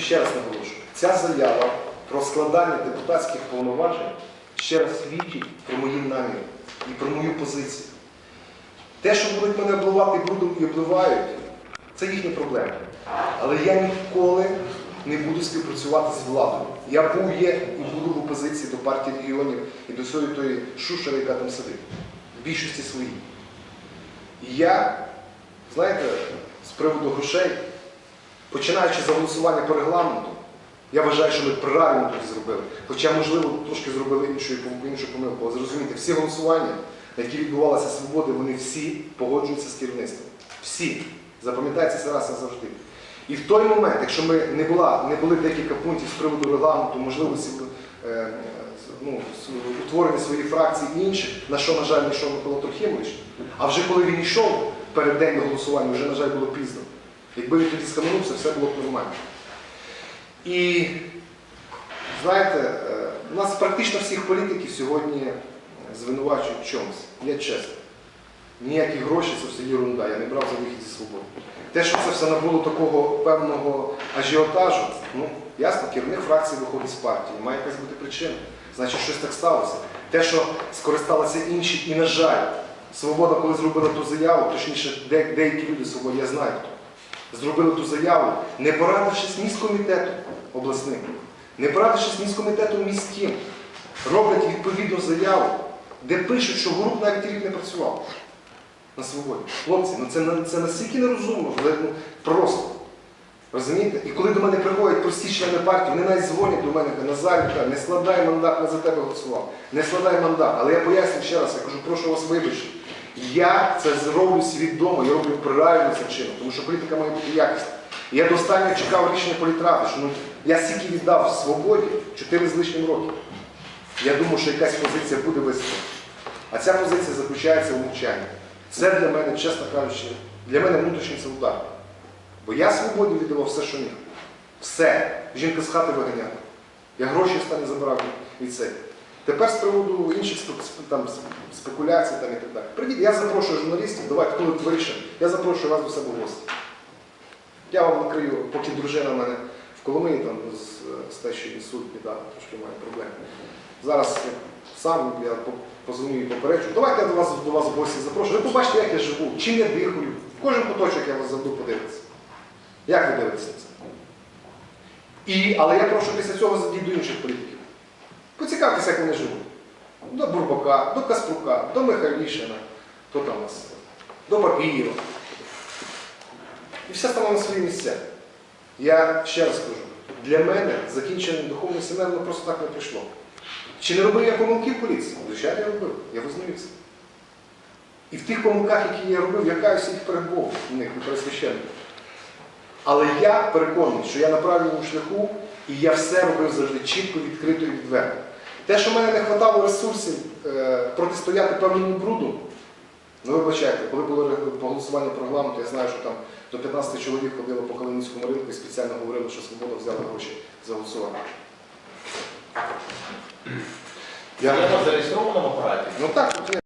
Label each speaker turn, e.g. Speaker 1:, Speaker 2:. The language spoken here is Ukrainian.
Speaker 1: Ще раз наголошую, ця заява про складання депутатських повноважень ще раз свідчить про мої наміри і про мою позицію. Те, що будуть мене обливати брудом і обливають, це їхні проблеми. Але я ніколи не буду співпрацювати з владою. Я був, є і буду в опозиції до партії регіонів і до всієї тої шушери, яка там сидить. В більшості своїй. І я, знаєте, з приводу грошей, починаючи з голосування по регламенту, я вважаю, що ми правильно тоді зробили. Хоча, можливо, трошки зробили іншу, іншу помилку. Але зрозумійте, всі голосування, на які відбувалися свободи, вони всі погоджуються з керівництвом. Всі. Запам'ятайте це раз і завжди. І в той момент, якщо ми не, була, не були декілька пунктів з приводу регламенту, можливості е, ну, утворення своїх фракцій і інших, на що, на жаль, не йшов Микола Трохимович, а вже коли він йшов перед день голосування, вже, на жаль, було пізно. Якби він тоді схаменувся, все було б нормально. І знаєте, е, нас практично всіх політиків сьогодні звинувачують в чомусь. Я чесно. Ніякі гроші це все ерунда, я не брав за вихід зі свободи. Те, що це все набуло такого певного ажіотажу, ну, ясно, керівник фракції виходить з партії, має якась бути причина. Значить, щось так сталося. Те, що скористалися інші, і, на жаль, свобода, коли зробила ту заяву, точніше, деякі люди свободи, я знаю зробили ту заяву, не порадившись ні з комітетом обласним, не порадившись ні з комітетом міським, роблять відповідну заяву, де пишуть, що Горук навіть рік не працював на свободі. Хлопці, ну це, на- це настільки нерозумно, але, ну, просто. Розумієте? І коли до мене приходять прості члени партії, вони навіть дзвонять до мене, Назар, Віталій, не складай мандат, ми за тебе голосував. Не складай мандат. Але я поясню ще раз, я кажу, прошу вас вибачити. Я це зроблю свідомо, я роблю правильно це чином, тому що політика має бути якісна. І Я достатньо чекав рішення політради, що ну, я стільки віддав свободі 4 з лишнім років. Я думаю, що якась позиція буде висока. А ця позиція заключається в мовчанні. Це для мене, чесно кажучи, для мене внутрішній це удар. Бо я свободі віддавав все, що міг. Все. Жінка з хати виганяла. Я гроші останні забирав від- від себе. Тепер з приводу інших там, спекуляцій там, і так далі. Прийдіть, я запрошую журналістів, давайте, коли вирішимо, я запрошую вас до себе в гості. Я вам накрию, поки дружина в мене в Коломиї там з, з тещою суд піддав, трошки має проблеми. Зараз я сам я позвоню і попереджу. Давайте я до вас до вас в гості запрошую. Ви побачите, як я живу, чим я дихаю. В кожен куточок я вас заведу подивитися. Як ви дивитеся це? І, але я прошу після цього зайдіть до інших політиків. Поцікавтеся, як вони живуть. До Бурбака, до Каспрука, до Михайлішина, хто там у нас, до Бабієва. І все стало на свої місця. Я ще раз кажу, для мене закінчення духовної семени просто так не прийшло. Чи не робив я помилки в поліції? Звичайно, я робив, я визнаю це. І в тих помилках, які я робив, я каюся їх перед Богом, у них не перед священником. Але я переконаний, що я на правильному шляху, і я все робив завжди чітко, відкрито і відверто. Те, що в мене не вистачало ресурсів е, протистояти певному бруду, ну вибачайте, коли було голосування про регламент, я знаю, що там до 15 чоловік ходило по Калинівському ринку і спеціально говорили, що свобода взяла гроші за голосування.
Speaker 2: Я
Speaker 1: Я,
Speaker 2: на зареєстрованому апараті.
Speaker 1: ну так.